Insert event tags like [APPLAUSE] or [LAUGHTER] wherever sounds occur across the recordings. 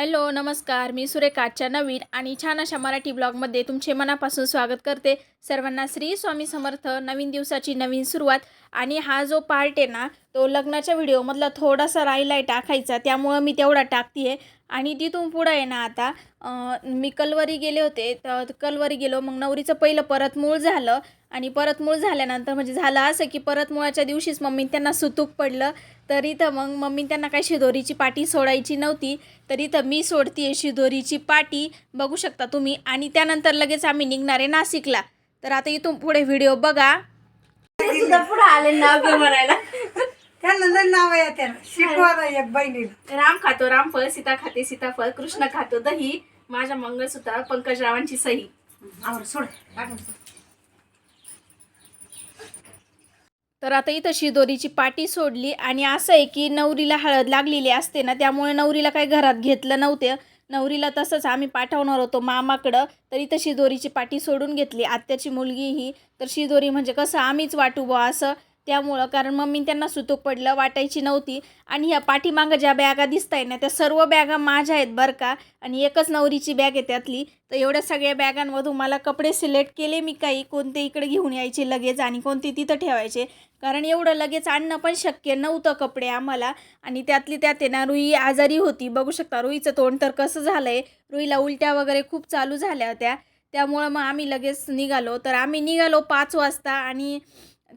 Hello नमस्कार. मी सुरेखाच्या नवीन आणि छान अशा मराठी ब्लॉगमध्ये तुमचे मनापासून स्वागत करते. सर्वांना श्री स्वामी समर्थ. नवीन दिवसाची नवीन सुरुवात. आणि हा जो पार्ट आहे ना तो लग्नाच्या व्हिडिओमधला थोडासा राहिला आहे टाकायचा. त्यामुळं मी तेवढा टाकते आहे आणि तिथून पुढं आहे ना आता मी कलवरी गेले होते. तर कलवरी गेलो मग नवरीचं पहिलं परत मूळ झालं. आणि परत मूळ झाल्यानंतर म्हणजे झालं असं की परत मुळाच्या दिवशीच मम्मी त्यांना सुतूक पडलं. तर इथं मग मम्मी त्यांना काही शिदोरीची पाटी सोडायची नव्हती. तर इथं मी सोडतीये शिदोरीची पाटी. बघू शकता तुम्ही. आणि त्यानंतर लगेच आम्ही निघणार आहे नाशिकला. तर आता इथून पुढे व्हिडिओ बघा. सुद्धा पुढे आले नाव घेऊन म्हणायला. त्यांना लय नाव आहे त्याला. शिकवा एक बहिणीला. राम खातो रामफळ सीता खाते सीताफळ कृष्ण खातो दही माझ्या मंगळसूत्रावर पंकजरावांची सही. आवर सोड. टाकून सोड. तर आता इथं शिदोरीची पाटी सोडली आणि असं आहे की नवरीला हळद लागलेली असते ना त्यामुळे नवरीला काही घरात घेतलं नव्हते. नवरीला तसंच आम्ही पाठवणार होतो मामाकडं. तर इथं शिदोरीची पाठी सोडून घेतली. आत्याची मुलगी ही तर शिदोरी म्हणजे कसं? आम्हीच वाटू बुवा असं. त्यामुळं कारण मम्मी त्यांना सुतूक पडलं वाटायची नव्हती. आणि ह्या पाठीमागं ज्या बॅगा दिसत आहे ना त्या सर्व बॅगा माझ्या आहेत बरं का. आणि एकच नवरीची बॅग आहे त्यातली. तर एवढ्या सगळ्या बॅगांमधून मला कपडे सिलेक्ट केले मी काही. कोणते इकडे घेऊन यायचे लगेच आणि कोणते तिथं ठेवायचे. कारण एवढं लगेच आणणं पण शक्य नव्हतं कपडे आम्हाला. आणि त्यातली त्यात आहे ना रुई आजारी होती. बघू शकता रुईचं तोंड तर कसं झालं आहे रुईला उलट्या वगैरे खूप चालू झाल्या होत्या. त्यामुळं मग आम्ही लगेच निघालो. तर आम्ही निघालो पाच वाजता आणि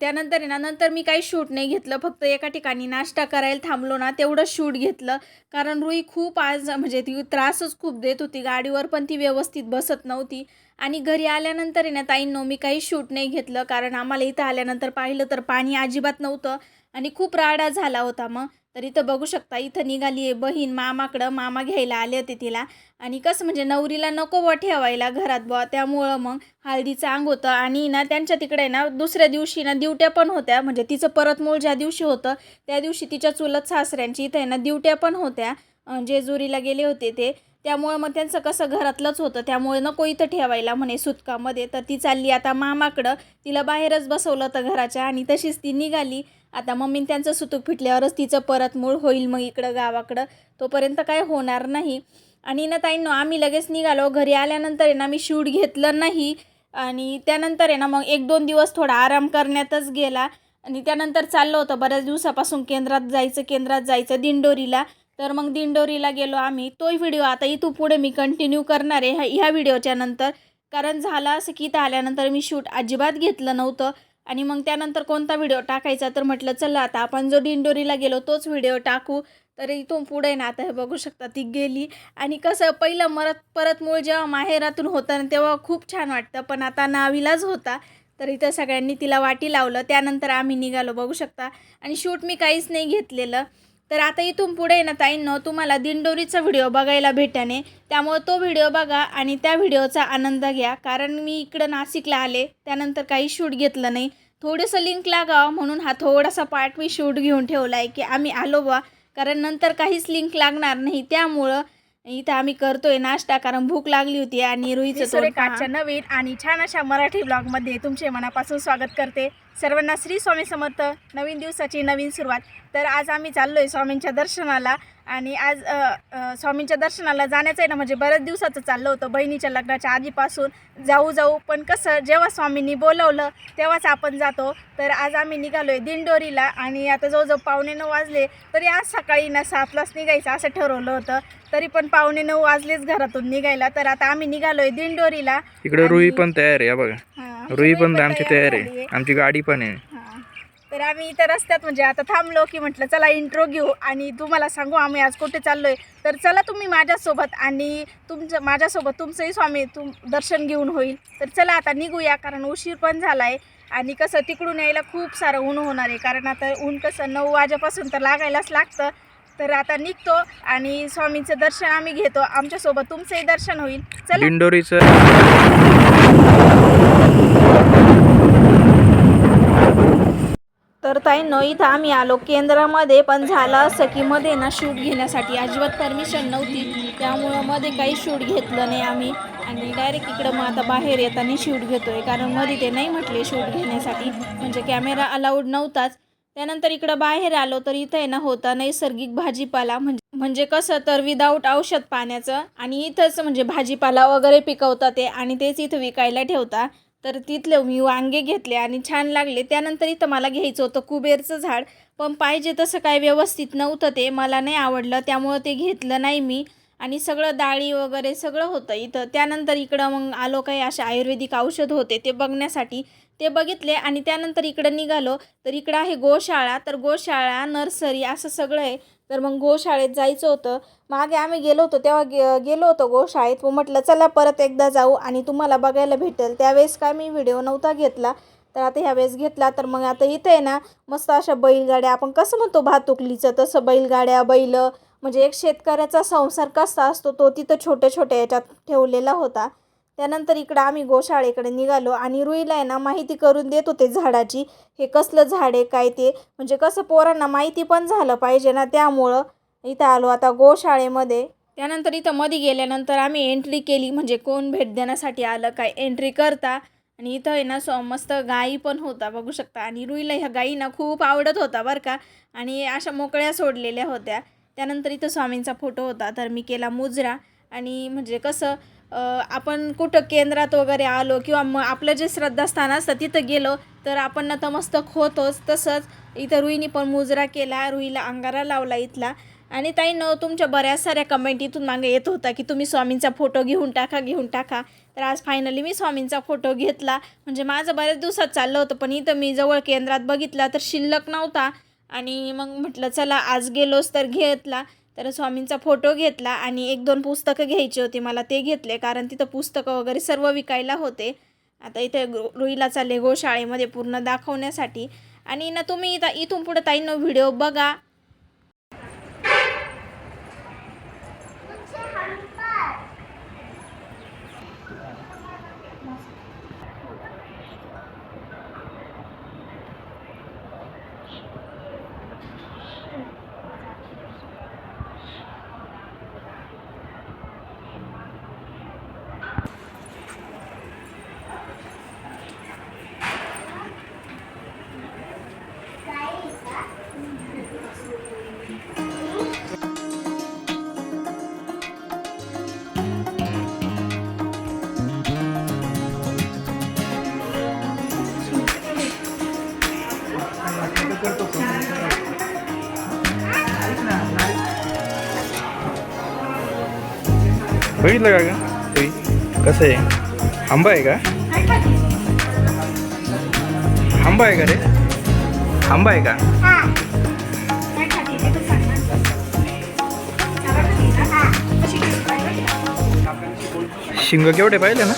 त्यानंतर आहे ना नंतर मी काही शूट नाही घेतलं. फक्त एका ठिकाणी नाश्ता करायला थांबलो ना तेवढं शूट घेतलं. कारण रुई खूप आज म्हणजे ती त्रासच खूप देत होती. गाडीवर पण ती व्यवस्थित बसत नव्हती. आणि घरी आल्यानंतर आहे ना ताईंनो मी काही शूट नाही घेतलं. कारण आम्हाला इथं आल्यानंतर पाहिलं तर पाणी अजिबात नव्हतं. आणि खूप राडा झाला होता मग. तर इथं बघू शकता इथं निघाली आहे बहीण मामाकडं मामा घ्यायला आले होते तिला. आणि कसं म्हणजे नवरीला नको बा ठेवायला घरात बुवा त्यामुळं मग हळदीचं अंग होतं. आणि ना त्यांच्या तिकडे ना दुसऱ्या दिवशी ना दिवट्या पण होत्या. म्हणजे तिचं परत मूळ ज्या दिवशी होतं त्या दिवशी तिच्या चुलत सासऱ्यांची इथं आहे ना दिवट्या पण होत्या. जेजुरीला गेले होते ते. त्यामुळं मग त्यांचं कसं घरातलंच होतं. त्यामुळे नको इथं ठेवायला म्हणे सुतकामध्ये. तर ती चालली आता मामाकडं. तिला बाहेरच बसवलं होतं घराच्या आणि तशीच ती निघाली. आता मम्मी त्यांचं सुतूक फिटल्यावरच तिचं परत मूळ होईल मग इकडं गावाकडं. तोपर्यंत काय होणार नाही. आणि ना ताईंनो आम्ही लगेच निघालो. घरी आल्यानंतर आहे ना मी शूट घेतलं नाही. आणि त्यानंतर आहे ना मग एक दोन दिवस थोडा आराम करण्यातच गेला. आणि त्यानंतर चाललं होतं. बऱ्याच दिवसापासून केंद्रात जायचं केंद्रात जायचं दिंडोरीला. तर मग दिंडोरीला गेलो आम्ही. तोही व्हिडिओ आता इथून पुढे मी कंटिन्यू करणार आहे ह्या ह्या व्हिडिओच्या नंतर. कारण झालं असं की इथं आल्यानंतर मी शूट अजिबात घेतलं नव्हतं. आणि मग त्यानंतर कोणता व्हिडिओ टाकायचा? तर म्हटलं चला आता आपण जो दिंडोरीला गेलो तोच व्हिडिओ टाकू. तर इथून पुढे ना आता हे बघू शकता ती गेली. आणि कसं पहिलं मरत परत मूळ जेव्हा माहेरातून होतं ना तेव्हा खूप छान वाटतं. पण आता नावीलाच होता. तर इथं सगळ्यांनी तिला वाटी लावलं. त्यानंतर आम्ही निघालो बघू शकता. आणि शूट मी काहीच नाही घेतलेलं. तर आता इथून पुढे ना ताईंनो तुम्हाला दिंडोरीचा व्हिडिओ बघायला भेटाने. त्यामुळे तो व्हिडिओ बघा आणि त्या व्हिडिओचा आनंद घ्या. कारण मी इकडं नाशिकला आले त्यानंतर काही शूट घेतलं नाही. थोडंसं लिंक लागावं म्हणून हा थोडासा पार्ट मी शूट घेऊन ठेवला आहे की आम्ही आलो बा कारण नंतर काहीच लिंक लागणार नाही. त्यामुळं इथं आम्ही करतोय नाश्ता कारण भूक लागली होती आणि रुईचं तोंड नवीन आणि छान अशा मराठी ब्लॉगमध्ये तुमचे मनापासून स्वागत करते. सर्वांना श्री स्वामी समर्थ. नवीन दिवसाची नवीन सुरुवात. तर आज आम्ही चाललो आहे स्वामींच्या दर्शनाला आणि आज अ, अ, स्वामींच्या दर्शनाला जाण्याचं आहे ना म्हणजे बऱ्याच दिवसाचं चाललं होतं. बहिणीच्या लग्नाच्या आधीपासून जाऊ जाऊ. पण कसं जेव्हा स्वामींनी बोलवलं तेव्हाच आपण जातो. तर आज आम्ही निघालो आहे दिंडोरीला आणि आता जवळजवळ पावणे नऊ वाजले. तरी आज सकाळी ना सातलाच निघायचं असं ठरवलं होतं. तरी पण पावणे नऊ वाजलेच घरातून निघायला. तर आता आम्ही निघालो आहे दिंडोरीला इकडे रुई आणि- पण तयार आहे या बघा. हां, रुई पण आमची तयार आहे. आमची गाडी पण आहे. तर आम्ही इथं रस्त्यात म्हणजे आता थांबलो की म्हटलं चला इंट्रो घेऊ आणि तुम्हाला सांगू आम्ही आज कुठे चाललोय. तर चला तुम्ही माझ्यासोबत आणि तुमचं माझ्यासोबत तुमचंही स्वामी तुम दर्शन घेऊन होईल. तर चला आता निघूया कारण उशीर पण झाला आहे आणि कसं तिकडून यायला खूप सारं ऊन होणार आहे. कारण आता ऊन कसं नऊ वाजेपासून तर लागायलाच लागतं. तर आता निघतो आणि स्वामींचं दर्शन आम्ही घेतो. आमच्यासोबत तुमचंही दर्शन होईल. चला. दिंडोरीचं तर ताई न इथं आम्ही आलो. केंद्रामध्ये पण झालं असं की मध्ये ना शूट घेण्यासाठी अजिबात परमिशन नव्हती. त्यामुळं मध्ये काही शूट घेतलं नाही आम्ही. आणि डायरेक्ट इकडं मग आता बाहेर येताना शूट घेतोय. कारण मध्ये ते नाही म्हटले शूट घेण्यासाठी. म्हणजे कॅमेरा अलाउड नव्हताच. त्यानंतर इकडं बाहेर आलो तर इथं आहे ना होता नैसर्गिक भाजीपाला. म्हणजे म्हणजे कसं तर विदाऊट औषध पाण्याचं. आणि इथंच म्हणजे भाजीपाला वगैरे पिकवतात ते. आणि तेच इथं विकायला ठेवता. तर तिथले मी वांगे घेतले आणि छान लागले. त्यानंतर इथं मला घ्यायचं होतं कुबेरचं झाड. पण पाहिजे तसं काय व्यवस्थित नव्हतं ते. मला नाही आवडलं. त्यामुळं ते घेतलं नाही मी. आणि सगळं डाळी वगैरे सगळं होतं इथं. त्यानंतर इकडं मग आलो काही असे आयुर्वेदिक औषध होते ते बघण्यासाठी. ते बघितले आणि त्यानंतर इकडं निघालो. तर इकडं आहे गोशाळा. तर गोशाळा नर्सरी असं सगळं आहे. तर मग गोशाळेत जायचं होतं. मागे आम्ही गेलो होतो तेव्हा गे गेलो होतो गोशाळेत. मग म्हटलं चला परत एकदा जाऊ आणि तुम्हाला बघायला भेटेल. त्यावेळेस काय मी व्हिडिओ नव्हता घेतला. तर आता ह्या वेळेस घेतला. तर मग आता इथे आहे ना मस्त अशा बैलगाड्या आपण कसं म्हणतो भातुकलीचं तसं बैलगाड्या बैल म्हणजे एक शेतकऱ्याचा संसार कसा असतो तो तिथं छोट्या छोट्या याच्यात ठेवलेला होता. त्यानंतर इकडं आम्ही गोशाळेकडे निघालो आणि रुईला आहे ना माहिती करून देत होते झाडाची. हे कसलं झाड आहे काय ते? म्हणजे कसं पोरांना माहिती पण झालं पाहिजे ना त्यामुळं इथं आलो आता गोशाळेमध्ये. त्यानंतर इथं मध्ये गेल्यानंतर आम्ही एंट्री केली म्हणजे कोण भेट देण्यासाठी आलं काय एंट्री करता. आणि इथं आहे ना सो मस्त गाई पण होता बघू शकता. आणि रुईला ह्या गाईंना खूप आवडत होता बरं का. आणि अशा मोकळ्या सोडलेल्या होत्या. त्यानंतर इथं स्वामींचा फोटो होता तर मी केला मुजरा. आणि म्हणजे कसं आपण कुठं केंद्रात वगैरे आलो किंवा मग आपलं जे श्रद्धास्थान असतं तिथं गेलो तर आपण नतमस्तक होतोच. तसंच इथं रुईनी पण मुजरा केला रुईला अंगारा लावला इथला. आणि ताई न तुमच्या बऱ्याच साऱ्या कमेंट इथून मागे येत होता की तुम्ही स्वामींचा फोटो घेऊन टाका घेऊन टाका. तर आज फायनली मी स्वामींचा फोटो घेतला. म्हणजे माझं बऱ्याच दिवसात चाललं होतं पण इथं मी जवळ केंद्रात बघितला तर शिल्लक नव्हता. आणि मग म्हटलं चला आज गेलोच तर घेतला. तर स्वामींचा फोटो घेतला आणि एक दोन पुस्तकं घ्यायची होती मला ते घेतले कारण तिथं पुस्तकं वगैरे सर्व विकायला होते. आता इथे गो- रुईला चालले गोशाळेमध्ये पूर्ण दाखवण्यासाठी. आणि ना तुम्ही इथं इथून पुढं ताईंनो व्हिडिओ बघा. बघितलं का तुम्ही कसं आहे? आंबा आहे का? आंबा आहे का रे? आंबा आहे का? शिंग केवढे पाहिले ना?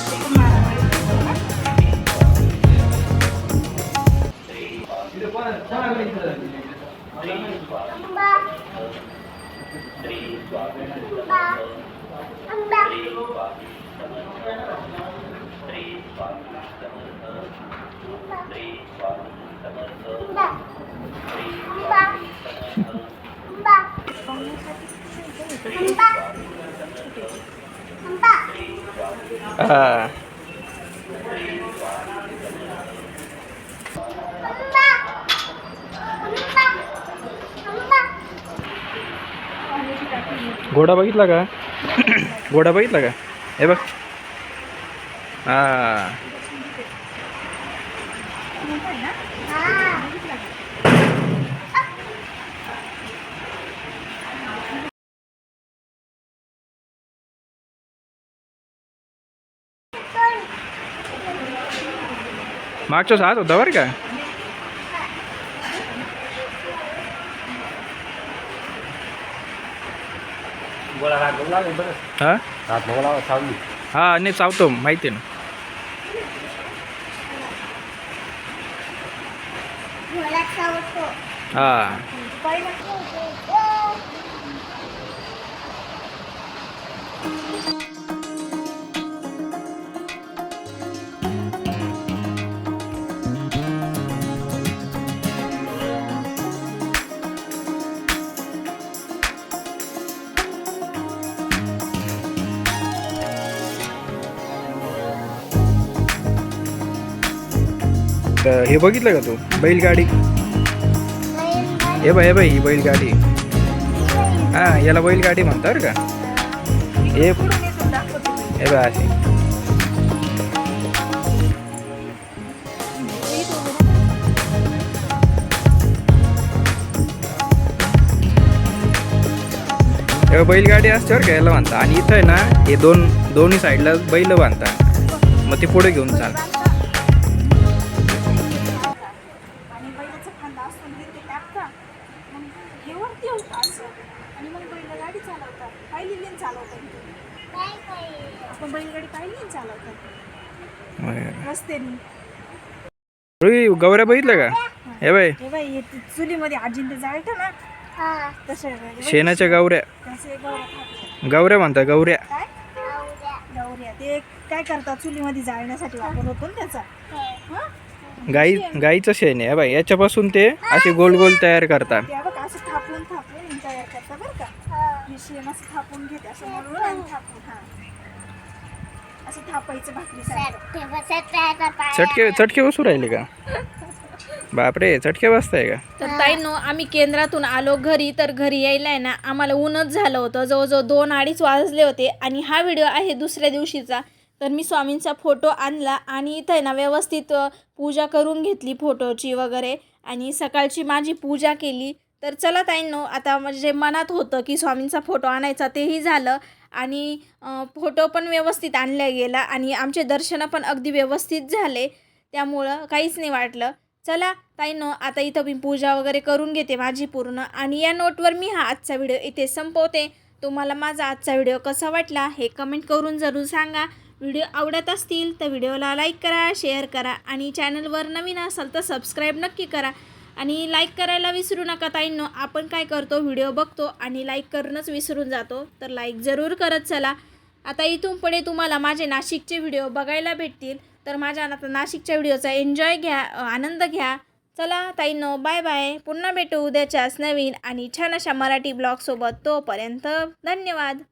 घोडा बघितला का? [COUGHS] घोडा बघितला का? हे बघ. हा. मागच्या हात होता बरं का? हा? हा नाही चावतो माहिती आहे ना. हा. तर हे बघितलं का तू? बैलगाडी. हे बाय हे बाई ही बैलगाडी. हा याला बैलगाडी म्हणतात का? हे हे बाय अशी. बैलगाडी असते बरं का याला बांधता आणि इथं आहे ना हे दोन दोन्ही साईडला बैल बांधता मग ते पुढे घेऊन चाल रस्त्याने रुई गौऱ्या बघितलं का? हे. हे बाई. हे ते चुलीमध्ये जाळतं ना. तसे शेणाच्या गौऱ्या तसे गौऱ्या खातात. गौऱ्या म्हणतात गौऱ्या काय? गौऱ्या ते काय करतात चुलीमध्ये जाळण्यासाठी वापर होतो ना त्याचा. हं? गाई गाईचं शेण आहे बाई. याच्यापासून ते असे गोल गोल तयार करतात. ते बघ असं थापून थापून तयार करता बरं का. हे. शेण असं थापून घेते असं म्हणून आणि थापून. हा. असं थापायचं भाकरी चटके चटके बसू राहिले का? बापरे चटके बसताय का? तर ताईनो आम्ही केंद्रातून आलो घरी तर घरी यायला आहे ना आम्हाला ऊनच झालं होतं. जवळजवळ दोन अडीच वाजले होते आणि हा व्हिडिओ आहे दुसऱ्या दिवशीचा. तर मी स्वामींचा फोटो आणला आणि इथं आहे ना व्यवस्थित पूजा करून घेतली फोटोची वगैरे. आणि सकाळची माझी पूजा केली. तर चला ताईंनो आता म्हणजे मनात होतं की स्वामींचा फोटो आणायचा तेही झालं. आणि फोटो पण व्यवस्थित आणला गेला आणि आमचे दर्शनं पण अगदी व्यवस्थित झाले. त्यामुळं काहीच नाही वाटलं. चला ताईनो आता इथं मी पूजा वगैरे करून घेते माझी पूर्ण आणि या नोटवर मी हा आजचा व्हिडिओ इथे संपवते. तुम्हाला माझा आजचा व्हिडिओ कसा वाटला हे कमेंट करून जरूर सांगा. व्हिडिओ आवडत असतील तर व्हिडिओला लाईक करा शेअर करा आणि चॅनलवर नवीन असाल तर सबस्क्राईब नक्की करा. आणि लाईक करायला विसरू नका ताईंनो. आपण काय करतो व्हिडिओ बघतो आणि लाईक करूनच विसरून जातो. तर लाईक जरूर करत चला. आता इथून पुढे तुम्हाला माझे नाशिकचे व्हिडिओ बघायला भेटतील. तर माझ्या आता नाशिकच्या व्हिडिओचा एन्जॉय घ्या आनंद घ्या. चला ताईंनो बाय बाय पुन्हा भेटू उद्याच्याच नवीन आणि छान अशा मराठी ब्लॉगसोबत तोपर्यंत धन्यवाद.